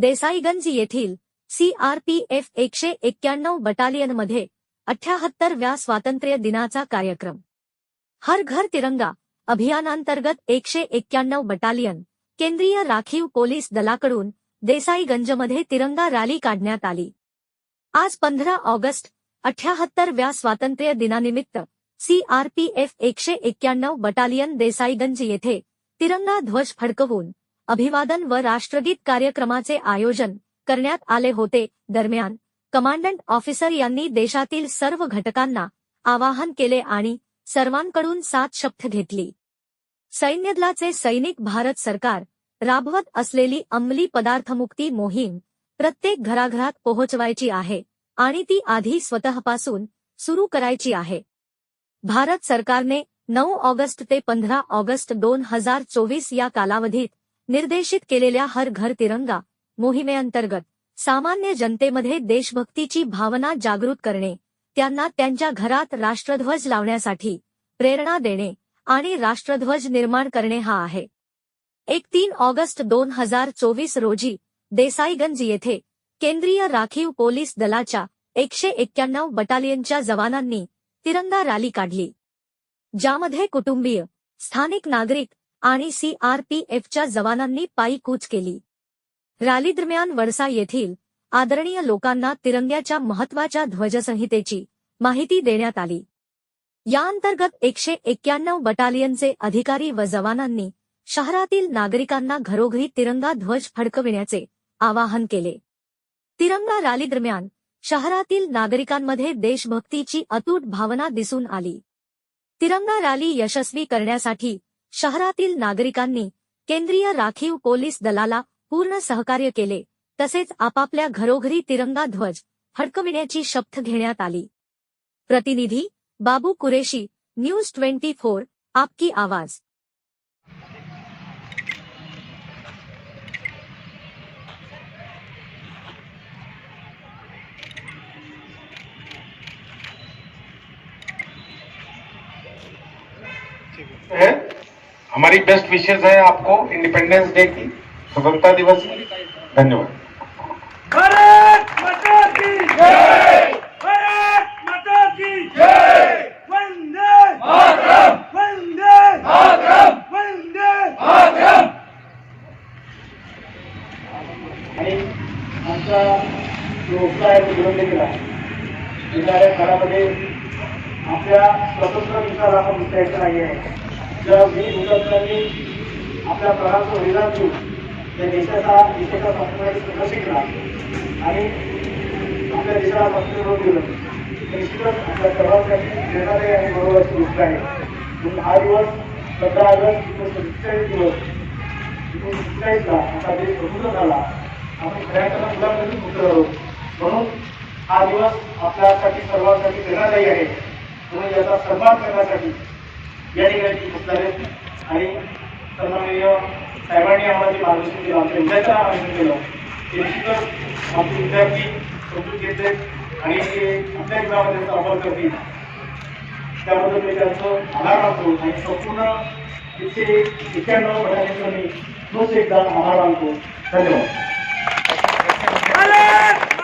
देसाईगंज येथील सीआरपीएफ एकशे एक्क्याण्णव बटालियनमध्ये अठ्याहत्तरव्या स्वातंत्र्य दिनाचा कार्यक्रम. हर घर तिरंगा अभियानांतर्गत एकशे एक्क्याण्णव बटालियन केंद्रीय राखीव पोलीस दलाकडून देसाईगंजमध्ये तिरंगा रॅली काढण्यात आली. आज पंधरा ऑगस्ट अठ्याहत्तरव्या स्वातंत्र्य दिनानिमित्त सीआरपीएफ एकशे एक्क्याण्णव बटालियन देसाईगंज येथे तिरंगा ध्वज फडकवून अभिवादन व राष्ट्रगीत कार्यक्रमाचे आयोजन करण्यात आले होते. दरम्यान कमांडंट ऑफिसर यांनी देशातील सर्व घटकांना आवाहन केले आणि सर्वांकडून सात शपथ घेतली. सैन्यदलाचे सैनिक भारत सरकार राबवत असलेली अंमली पदार्थमुक्ती मोहीम प्रत्येक घराघरात पोहोचवायची आहे आणि ती आधी स्वतःपासून सुरू करायची आहे. भारत सरकारने नऊ ऑगस्ट ते पंधरा ऑगस्ट दोन हजार चोवीस या कालावधीत निर्देशित केलेल्या हर घर तिरंगा मोहिमेअंतर्गत सामान्य जनतेमध्ये देशभक्तीची भावना जागृत करणे त्यांना त्यांच्या घरात राष्ट्रध्वज लावण्यासाठी प्रेरणा देणे आणि राष्ट्रध्वज निर्माण करणे हा आहे. एक तीन ऑगस्ट दोन हजार चोवीस रोजी देसाईगंज येथे केंद्रीय राखीव पोलीस दलाच्या एकशे एक्क्याण्णव बटालियनच्या जवानांनी तिरंगा रॅली काढली ज्यामध्ये कुटुंबीय स्थानिक नागरिक आणि सीआरपीएफच्या जवानांनी पायी कूच केली. रॅली दरम्यान वडसा येथील आदरणीय लोकांना तिरंग्याच्या महत्त्वाच्या ध्वजसंहितेची माहिती देण्यात आली. याअंतर्गत एकशे एक्क्याण्णव बटालियनचे अधिकारी व जवानांनी शहरातील नागरिकांना घरोघरी तिरंगा ध्वज फडकविण्याचे आवाहन केले. तिरंगा रॅली दरम्यान शहरातील नागरिकांमध्ये देशभक्तीची अतूट भावना दिसून आली. तिरंगा रॅली यशस्वी करण्यासाठी शहरातील नागरिकांनी केंद्रीय राखीव पोलीस दलाला पूर्ण सहकार्य केले तसेच आपापल्या घरोघरी तिरंगा ध्वज फडकविण्याची शपथ घेण्यात आली. प्रतिनिधी Babu Qureshi news twenty four आपकी आवाज. है? हमारी बेस्ट विशेष है आपको इंडिपेंडेंस डे की स्वतंत्रता दिवस की। धन्यवाद। भारत माता की जय! भारत माता की जय! वंदे मातरम! वंदे मातरम! वंदे मातरम! आणि आमचा जो आहे तो येणाऱ्या काळामध्ये आपल्या स्वतंत्र विचाराला आपण विचारायचं नाही आहे. ज्या वीर हुतात्म्यांनी आपल्या प्राणाचं बलिदान देऊन या देशाचा देशाच्या स्वातंत्र्याचं संघर्ष केला आणि आपल्या देशाला स्वातंत्र्य मिळवून दिलं निश्चितच आपल्या सर्वांसाठी प्रेरणादायी आणि गौरवाची गोष्ट आहे. म्हणून हा दिवस सतरा ऑगस्ट एकोणीसशे सत्तेचाळीस दिवस एकोणीसशे सत्तेचाळीसला आपला देश स्वतंत्र झाला. आपण सगळ्यांच्या अर्थानं गुलामगिरीत मुक्त झालो म्हणून हा दिवस आपल्यासाठी सर्वांसाठी प्रेरणादायी आहे. म्हणून याचा सन्मान करण्यासाठी या ठिकाणी उपस्थित आहेत आणि सन्माननीय साहेबांनी आम्हाला जे मार्गदर्शन केलं. आमच्या विद्यार्थ्यांना मार्गदर्शन केलं. ते निश्चितच आमचे विद्यार्थी समजून घेतले आणि ते आपल्या जीवनामध्ये त्याचा वापर करतील. त्याबद्दल मी त्यांचं आभार मानतो आणि संपूर्ण एकशे एक्क्याण्णव बटालियनचा मी तोच एकदा आभार मानतो. धन्यवाद.